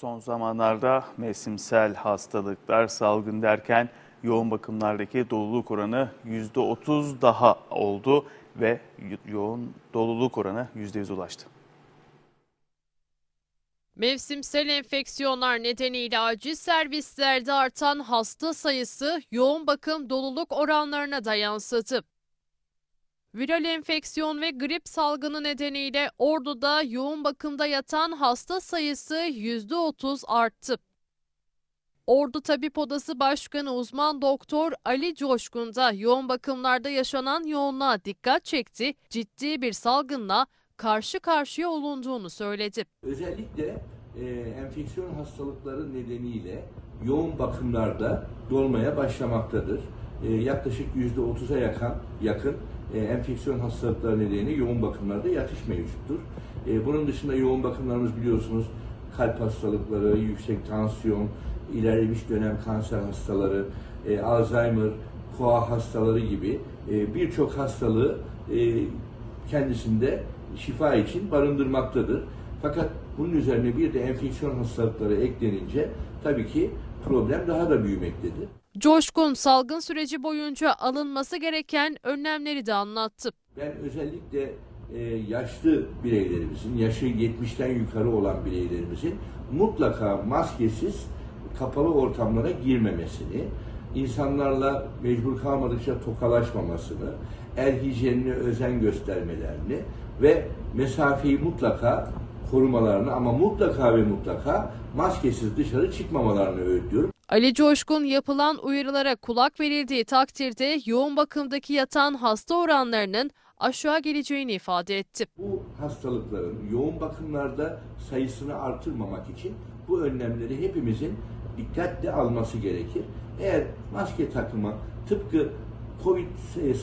Son zamanlarda mevsimsel hastalıklar salgın derken yoğun bakımlardaki doluluk oranı %30 daha oldu ve yoğun doluluk oranı %100 ulaştı. Mevsimsel enfeksiyonlar nedeniyle acil servislerde artan hasta sayısı yoğun bakım doluluk oranlarına da yansıdı. Viral enfeksiyon ve grip salgını nedeniyle Ordu'da yoğun bakımda yatan hasta sayısı %30 arttı. Ordu Tabip Odası Başkanı uzman doktor Ali Coşkun da yoğun bakımlarda yaşanan yoğunluğa dikkat çekti, ciddi bir salgınla karşı karşıya olunduğunu söyledi. Özellikle e, enfeksiyon hastalıkları nedeniyle yoğun bakımlarda dolmaya başlamaktadır. E, yaklaşık %30'a yakın, yakın e, enfeksiyon hastalıkları nedeniyle yoğun bakımlarda yatış mevcuttur. E, bunun dışında yoğun bakımlarımız biliyorsunuz kalp hastalıkları, yüksek tansiyon, ilerlemiş dönem kanser hastaları, Alzheimer, koa hastaları gibi birçok hastalığı kendisinde şifa için barındırmaktadır. Fakat bunun üzerine bir de enfeksiyon hastalıkları eklenince tabii ki problem daha da büyümektedir. Coşkun salgın süreci boyunca alınması gereken önlemleri de anlattı. Ben özellikle e, yaşlı bireylerimizin, yaşı 70'ten yukarı olan bireylerimizin mutlaka maskesiz kapalı ortamlara girmemesini, insanlarla mecbur kalmadıkça tokalaşmamasını, el hijyenine özen göstermelerini ve mesafeyi mutlaka korumalarını ama mutlaka ve mutlaka maskesiz dışarı çıkmamalarını öğütüyorum. Ali Coşkun yapılan uyarılara kulak verildiği takdirde yoğun bakımdaki yatan hasta oranlarının aşağı geleceğini ifade etti. Bu hastalıkların yoğun bakımlarda sayısını artırmamak için bu önlemleri hepimizin dikkatle alması gerekir. Eğer maske takımı tıpkı Covid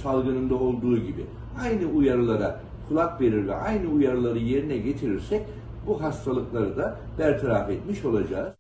salgınında olduğu gibi aynı uyarılara kulak verir ve aynı uyarıları yerine getirirsek bu hastalıkları da bertaraf etmiş olacağız.